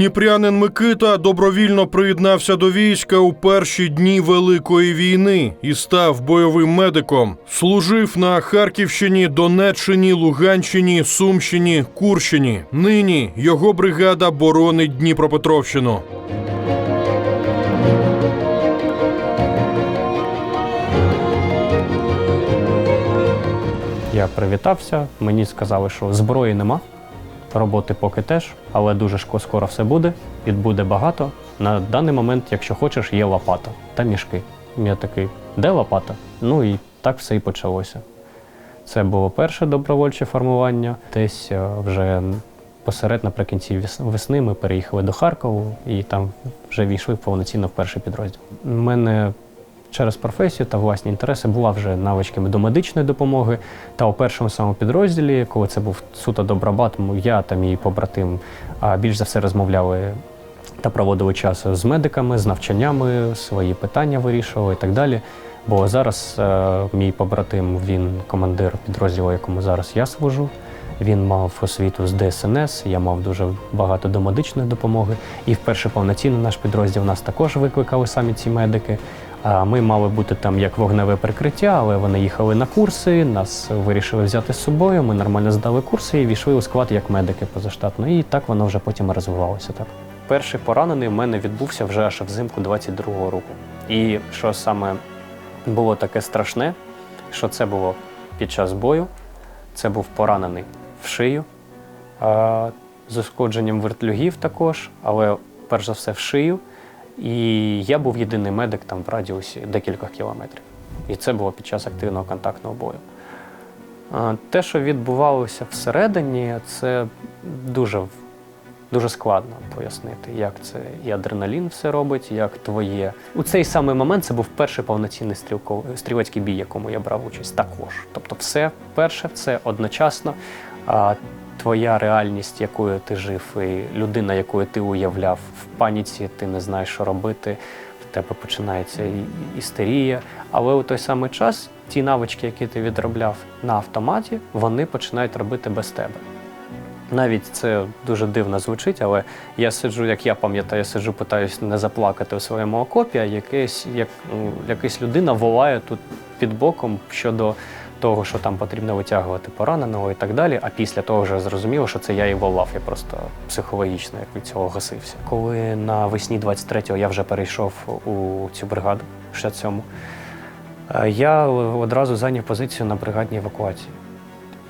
Дніпрянин Микита добровільно приєднався до війська у перші дні Великої війни і став бойовим медиком. Служив на Харківщині, Донеччині, Луганщині, Сумщині, Курщині. Нині його бригада боронить Дніпропетровщину. Я привітався, мені сказали, що зброї нема, роботи поки теж, але дуже скоро все буде, підбуде багато. На даний момент, якщо хочеш, є лопата та мішки. Я такий, де лопата? Ну і так все і почалося. Це було перше добровольче формування. Десь е, вже посеред наприкінці весни ми переїхали до Харкову і там вже війшли повноцінно в перший підрозділ. У мене через професію та власні інтереси була вже навичками до медичної допомоги. Та у першому самому підрозділі, коли це був суто добробат, я та мій побратим більш за все розмовляли та проводили час з медиками, з навчаннями, свої питання вирішували і так далі. Бо зараз е, мій побратим, він командир підрозділу, якому зараз я служу. Він мав освіту з ДСНС, я мав дуже багато до медичної допомоги. І вперше повноцінно наш підрозділ нас також викликали самі ці медики. А ми мали бути там як вогневе прикриття, але вони їхали на курси, нас вирішили взяти з собою. Ми нормально здали курси і війшли у склад як медики позаштатно. І так воно вже потім розвивалося. Так. Перший поранений в мене відбувся вже аж взимку 22-го року. І що саме було таке страшне, що це було під час бою, це був поранений в шию, з ушкодженням вертлюгів також, але перш за все в шию. І я був єдиний медик там в радіусі декількох кілометрів. І це було під час активного контактного бою. Те, що відбувалося всередині, це дуже, дуже складно пояснити, як це і адреналін все робить, як твоє. У цей самий момент це був перший повноцінний стрілко- стрілецький бій, якому я брав участь також. Тобто, все перше, це одночасно. Твоя реальність, якою ти жив, і людина, якою ти уявляв в паніці, ти не знаєш, що робити, в тебе починається істерія. Але у той самий час ті навички, які ти відробляв на автоматі, вони починають робити без тебе. Навіть це дуже дивно звучить, але я сиджу, як я пам'ятаю, я сиджу, питаюсь не заплакати у своєму окопі, а якась, як, якась людина волає тут під боком щодо того, що там потрібно витягувати пораненого і так далі. А після того вже зрозуміло, що це я і волав. Я просто психологічно як від цього гасився. Коли навесні 23-го я вже перейшов у цю бригаду 67-му, е, я одразу зайняв позицію на бригадній евакуації.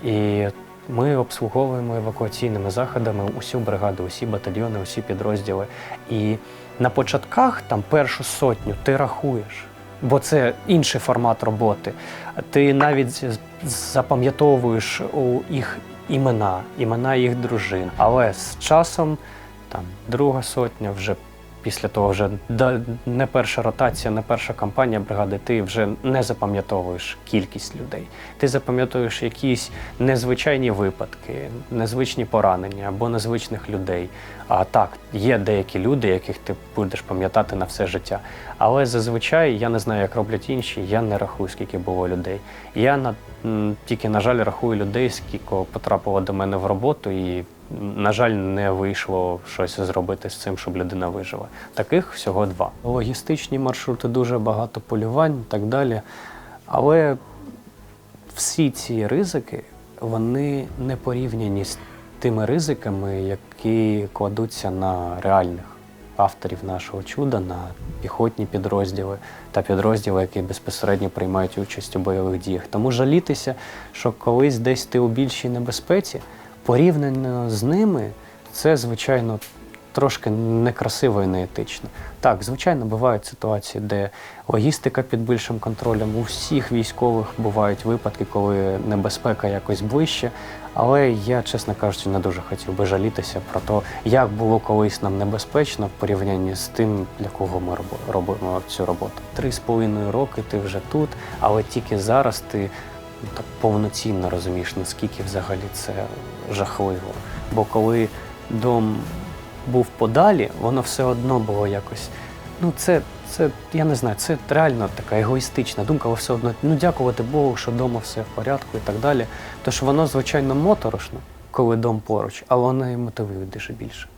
І ми обслуговуємо евакуаційними заходами усю бригаду, усі батальйони, усі підрозділи. І на початках там першу сотню ти рахуєш, бо це інший формат роботи. Ти навіть запам'ятовуєш у їх імена, імена їх дружин. Але з часом там друга сотня вже. Після того вже не перша ротація, не перша кампанія бригади, ти вже не запам'ятовуєш кількість людей. Ти запам'ятовуєш якісь незвичайні випадки, незвичні поранення або незвичних людей. А так, є деякі люди, яких ти будеш пам'ятати на все життя. Але зазвичай я не знаю, як роблять інші, я не рахую, скільки було людей. Я на, тільки, на жаль, рахую людей, скільки потрапило до мене в роботу, і, на жаль, не вийшло щось зробити з цим, щоб людина вижила. Таких всього два. Логістичні маршрути, дуже багато полювань і так далі. Але всі ці ризики вони не порівняні з тими ризиками, які кладуться на реальних авторів нашого чуда, на піхотні підрозділи та підрозділи, які безпосередньо приймають участь у бойових діях. Тому жалітися, що колись десь ти у більшій небезпеці, порівняно з ними, це звичайно трошки некрасиво і неетично. Так, звичайно, бувають ситуації, де логістика під більшим контролем. У всіх військових бувають випадки, коли небезпека якось ближче. Але я, чесно кажучи, не дуже хотів би жалітися про те, як було колись нам небезпечно в порівнянні з тим, для кого ми робимо цю роботу. Три з половиною роки ти вже тут, але тільки зараз ти так повноцінно розумієш, наскільки взагалі це жахливо. Бо коли дом був подалі, воно все одно було якось. Ну, це, це, я не знаю, це реально така егоїстична думка, але все одно, ну дякувати Богу, що вдома все в порядку і так далі. Тож воно, звичайно, моторошно, коли дом поруч, але воно і мотивує дуже більше.